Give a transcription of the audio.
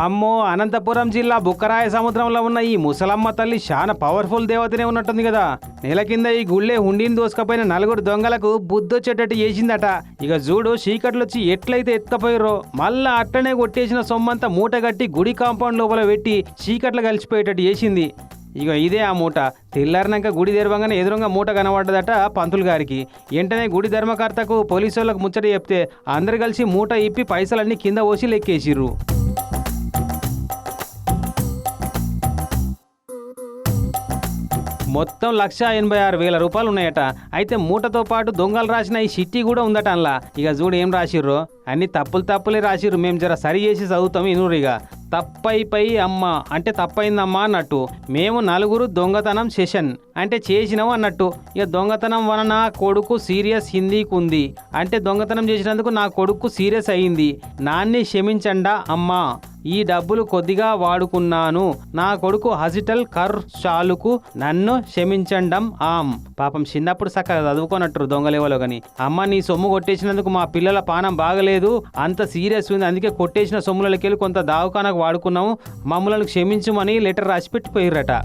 అమ్మో అనంతపురం జిల్లా బుక్కరాయ సముద్రంలో ఉన్న ఈ ముసలమ్మ తల్లి చాలా పవర్ఫుల్ దేవతనే ఉన్నట్టుంది కదా. నెల కింద ఈ గుళ్ళే హుండీని దోసుకపోయిన నలుగురు దొంగలకు బుద్ధొచ్చేటట్టు చేసిందట. ఇక చూడు చీకట్లొచ్చి ఎట్లయితే ఎత్తుకపోయారో మళ్ళా అట్టనే కొట్టేసిన సొమ్మంతా మూట కట్టి గుడి కాంపౌండ్ లోపల పెట్టి చీకట్లు కలిసిపోయేటట్టు చేసింది. ఇక ఇదే ఆ మూట. తెల్లారినాక గుడి తెరవంగానే ఎదురుగా మూట కనబడ్డదట పంతులు గారికి. వెంటనే గుడి ధర్మకర్తకు పోలీసు వాళ్ళకు ముచ్చట చెప్తే అందరు కలిసి మూట ఇప్పి పైసలన్నీ కింద పోసి లెక్కేసిర్రు. మొత్తం లక్ష ఎనభై ఆరు వేల రూపాయలు ఉన్నాయట. అయితే మూటతో పాటు దొంగలు రాసిన ఈ చిట్టి కూడా ఉందట అందులో ఇక చూడు ఏం రాసిర్రు. అన్ని తప్పులు తప్పులే రాసిర్రు. మేము జర సరి చేసి చదువుతాం ఇనురిగా తప్పైపై అమ్మ అంటే తప్పైందమ్మా అన్నట్టు. మేము నలుగురు దొంగతనం సెషన్ అంటే చేసినాం అన్నట్టు. ఇక దొంగతనం వలన కొడుకు సీరియస్ హిందీకి ఉంది. అంటే దొంగతనం చేసినందుకు నా కొడుకు సీరియస్ అయింది. నాన్ని క్షమించండా అమ్మా. ఈ డబ్బులు కొద్దిగా వాడుకున్నాను. నా కొడుకు హజిటల్ కర్ చాలుకు నన్ను క్షమించండం ఆమ్. పాపం చిన్నప్పుడు చక్కగా చదువుకోనట్టు దొంగలేవలో గాని అమ్మ నీ సొమ్ము కొట్టేసినందుకు మా పిల్లల పానం బాగలేదు. అంత సీరియస్ ఉంది అందుకే కొట్టేసిన సొమ్ములకెళ్ళి కొంత దావకానకు వాడుకున్నాము మమ్మలను క్షమించమని లెటర్ రాసి పెట్టిపోయిర్రట